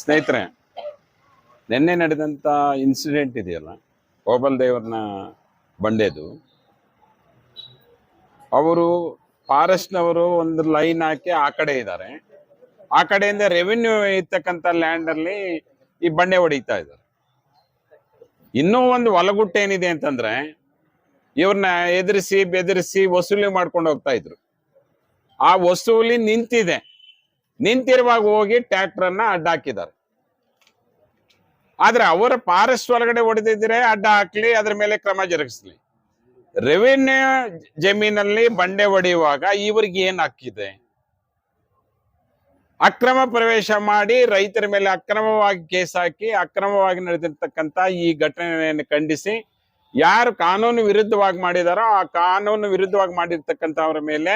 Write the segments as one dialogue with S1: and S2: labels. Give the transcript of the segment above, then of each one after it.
S1: ಸ್ನೇಹಿತರೆ, ನಿನ್ನೆ ನಡೆದಂಥ ಇನ್ಸಿಡೆಂಟ್ ಇದೆಯಲ್ಲ ಓಬಲ್ ದೇವ್ರನ್ನ ಬಂಡೆದು. ಅವರು ಫಾರೆಸ್ಟ್ನವರು ಒಂದು ಲೈನ್ ಹಾಕಿ ಆ ಕಡೆ ಇದ್ದಾರೆ. ಆ ಕಡೆಯಿಂದ ರೆವಿನ್ಯೂ ಇರ್ತಕ್ಕಂಥ ಲ್ಯಾಂಡಲ್ಲಿ ಈ ಬಂಡೆ ಹೊಡಿತಾ ಇದ್ದಾರೆ. ಇನ್ನೂ ಒಂದು ಒಲಗುಟ್ಟು ಏನಿದೆ ಅಂತಂದ್ರೆ ಇವ್ರನ್ನ ಎದುರಿಸಿ, ಬೆದರಿಸಿ ವಸೂಲಿ ಮಾಡ್ಕೊಂಡು ಹೋಗ್ತಾ ಇದ್ರು. ಆ ವಸೂಲಿ ನಿಂತಿದೆ. ನಿಂತಿರುವಾಗ ಹೋಗಿ ಟ್ರ್ಯಾಕ್ಟರ್ ಅಡ್ಡ ಹಾಕಿದ್ದಾರೆ. ಆದ್ರೆ ಅವರ ಫಾರೆಸ್ಟ್ ಒಳಗಡೆ ಹೊಡೆದಿದ್ರೆ ಅಡ್ಡ ಹಾಕ್ಲಿ, ಅದ್ರ ಮೇಲೆ ಕ್ರಮ ಜರುಗಿಸ್ಲಿ. ರೆವಿನ್ಯೂ ಜಮೀನಲ್ಲಿ ಬಂಡೆ ಹೊಡೆಯುವಾಗ ಇವ್ರಿಗೆ ಏನ್ ಹಾಕಿದೆ ಅಕ್ರಮ ಪ್ರವೇಶ ಮಾಡಿ ರೈತರ ಮೇಲೆ ಅಕ್ರಮವಾಗಿ ಕೇಸ್ ಹಾಕಿ, ಅಕ್ರಮವಾಗಿ ನಡೆದಿರ್ತಕ್ಕಂತ ಈ ಘಟನೆಯನ್ನು ಖಂಡಿಸಿ ಯಾರು ಕಾನೂನು ವಿರುದ್ಧವಾಗಿ ಮಾಡಿದಾರೋ ಆ ಕಾನೂನು ವಿರುದ್ಧವಾಗಿ ಮಾಡಿರ್ತಕ್ಕಂಥವ್ರ ಮೇಲೆ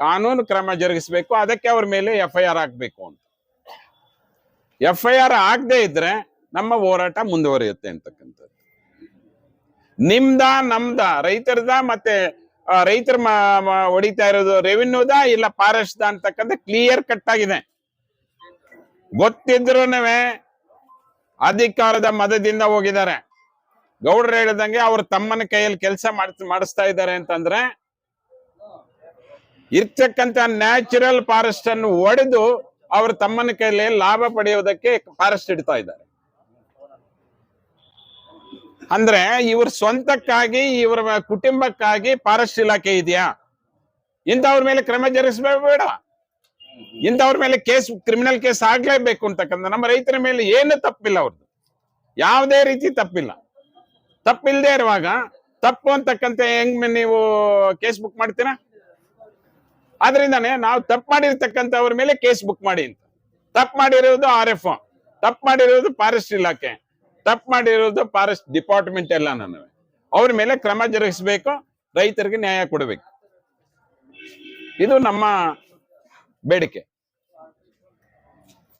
S1: ಕಾನೂನು ಕ್ರಮ ಜರುಗಿಸಬೇಕು, ಅದಕ್ಕೆ ಅವ್ರ ಮೇಲೆ ಎಫ್ ಐ ಆರ್ ಹಾಕ್ಬೇಕು ಅಂತ. ಎಫ್ ಐ ಆರ್ ಆಗದೆ ಇದ್ರೆ ನಮ್ಮ ಹೋರಾಟ ಮುಂದುವರಿಯುತ್ತೆ ಅಂತಕ್ಕಂಥದ್ದು. ನಿಮ್ದ, ನಮ್ದ, ರೈತರದ ಮತ್ತೆ ರೈತರ ಹೊಡಿತಾ ಇರೋದು ರೆವಿನ್ಯೂದ ಇಲ್ಲ ಫಾರೆಸ್ಟ್ ಅಂತಕ್ಕಂಥ ಕ್ಲಿಯರ್ ಕಟ್ ಆಗಿದೆ. ಗೊತ್ತಿದ್ರು ಅಧಿಕಾರದ ಮದದಿಂದ ಹೋಗಿದ್ದಾರೆ. ಗೌಡ್ರು ಹೇಳಿದಂಗೆ ಅವ್ರ ತಮ್ಮನ ಕೈಯಲ್ಲಿ ಕೆಲಸ ಮಾಡಿಸ್ತಾ ಇದ್ದಾರೆ ಅಂತಂದ್ರೆ ಇರ್ತಕ್ಕಂತ ನ್ಯಾಚುರಲ್ ಫಾರೆಸ್ಟ್ ಅನ್ನು ಒಡೆದು ಅವರು ತಮ್ಮನ ಕೈಯಲ್ಲಿ ಲಾಭ ಪಡೆಯೋದಕ್ಕೆ ಫಾರೆಸ್ಟ್ ಇಡ್ತಾ ಇದ್ದಾರೆ. ಅಂದ್ರೆ ಇವ್ರ ಸ್ವಂತಕ್ಕಾಗಿ, ಇವರ ಕುಟುಂಬಕ್ಕಾಗಿ ಫಾರೆಸ್ಟ್ ಇಲಾಖೆ ಇದೆಯಾ? ಇಂಥವ್ರ ಮೇಲೆ ಕ್ರಮ ಜರುಗಿಸ್ಬೇಕು ಬೇಡ. ಇಂಥವ್ರ ಮೇಲೆ ಕೇಸ್ ಕ್ರಿಮಿನಲ್ ಕೇಸ್ ಆಗ್ಲೇಬೇಕು ಅಂತಕ್ಕಂಥ ನಮ್ಮ ರೈತರ ಮೇಲೆ ಏನು ತಪ್ಪಿಲ್ಲ ಅವ್ರದ್ದು ಯಾವುದೇ ರೀತಿ ತಪ್ಪಿಲ್ಲ. ತಪ್ಪಿಲ್ದೇ ಇರುವಾಗ ತಪ್ಪು ಅಂತಕ್ಕಂಥ ಹೆಂಗ್ ನೀವು ಕೇಸ್ ಬುಕ್ ಮಾಡ್ತೀರಾ? ಆದ್ರಿಂದಾನೆ ನಾವು ತಪ್ಪು ಮಾಡಿರ್ತಕ್ಕಂಥವ್ರ ಮೇಲೆ ಕೇಸ್ ಬುಕ್ ಮಾಡಿ ಅಂತ. ತಪ್ಪು ಮಾಡಿರೋದು ಆರ್ ಎಫ್ ತಪ್ಪು ಮಾಡಿರೋದು ಫಾರೆಸ್ಟ್ ಇಲಾಖೆ. ತಪ್ಪು ಮಾಡಿರೋದು ಫಾರೆಸ್ಟ್ ಡಿಪಾರ್ಟ್ಮೆಂಟ್ ಎಲ್ಲ ನಾನು ಅವ್ರ ಮೇಲೆ ಕ್ರಮ ಜರುಗಿಸ್ಬೇಕು, ರೈತರಿಗೆ ನ್ಯಾಯ ಕೊಡಬೇಕು. ಇದು ನಮ್ಮ ಬೇಡಿಕೆ.